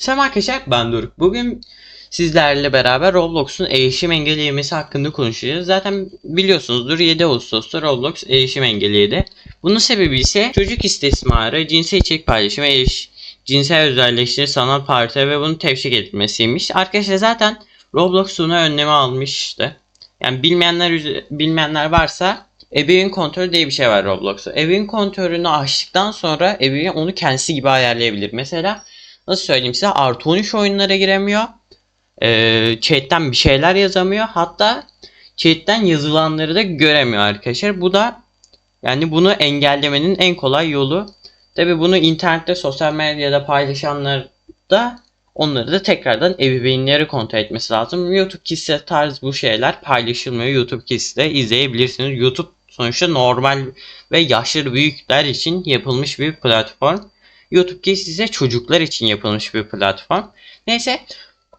Selam arkadaşlar ben Doruk. Bugün sizlerle beraber Roblox'un erişim engelleyemesi hakkında konuşacağız. Zaten biliyorsunuzdur 7 Ağustos'ta Roblox erişim engelledi. Bunun sebebi ise çocuk istismarı, cinsel içerik paylaşımı, eriş, cinsel özelleştiri, sanal parti ve bunu tevşik etmesiymiş. Arkadaşlar zaten Roblox bunu önlemi almıştı. Yani bilmeyenler bilmeyenler varsa ebeveyn kontrolü diye bir şey var Roblox'ta. Ebeveyn kontrolünü açtıktan sonra ebeveyn onu kendisi gibi ayarlayabilir. Mesela nasıl söyleyeyim size artı 13 oyunlara giremiyor. Ee, chat'ten bir şeyler yazamıyor. Hatta chat'ten yazılanları da göremiyor arkadaşlar. Bu da yani bunu engellemenin en kolay yolu. Tabi bunu internette sosyal medyada paylaşanlar da onları da tekrardan ebeveynleri kontrol etmesi lazım. YouTube Kids'e tarz bu şeyler paylaşılmıyor. YouTube Kids'te izleyebilirsiniz. YouTube sonuçta normal ve yaşlı büyükler için yapılmış bir platform. YouTube Kids ise çocuklar için yapılmış bir platform. Neyse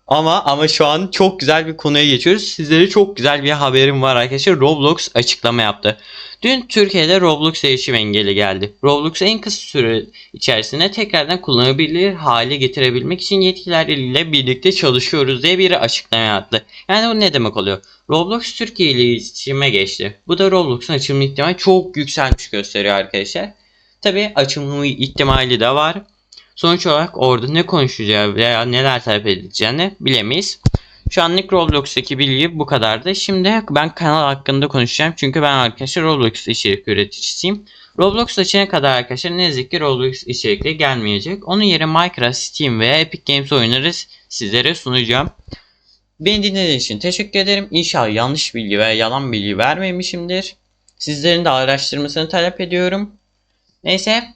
ama ama şu an çok güzel bir konuya geçiyoruz. Sizlere çok güzel bir haberim var arkadaşlar. Roblox açıklama yaptı. Dün Türkiye'de Roblox erişim engeli geldi. Roblox'u en kısa süre içerisinde tekrardan kullanılabilir hale getirebilmek için yetkililerle birlikte çalışıyoruz diye bir açıklama yaptı. Yani bu ne demek oluyor? Roblox Türkiye ile iletişime geçti. Bu da Roblox'un açılma ihtimali çok yükselmiş gösteriyor arkadaşlar. Tabi açılma ihtimali de var. Sonuç olarak orada ne konuşacağı veya neler talep edileceğini bilemeyiz. Şu anlık Roblox'taki bilgi bu kadardı. Şimdi ben kanal hakkında konuşacağım. Çünkü ben arkadaşlar Roblox içerik üreticisiyim. Roblox açana kadar arkadaşlar ne yazık ki Roblox içerikleri gelmeyecek. Onun yerine Minecraft, Steam veya Epic Games oyunları sizlere sunacağım. Beni dinlediğiniz için teşekkür ederim. İnşallah yanlış bilgi veya yalan bilgi vermemişimdir. Sizlerin de araştırmasını talep ediyorum. Neyse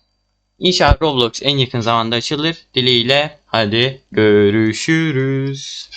İnşallah Roblox en yakın zamanda açılır. Dileğiyle hadi görüşürüz.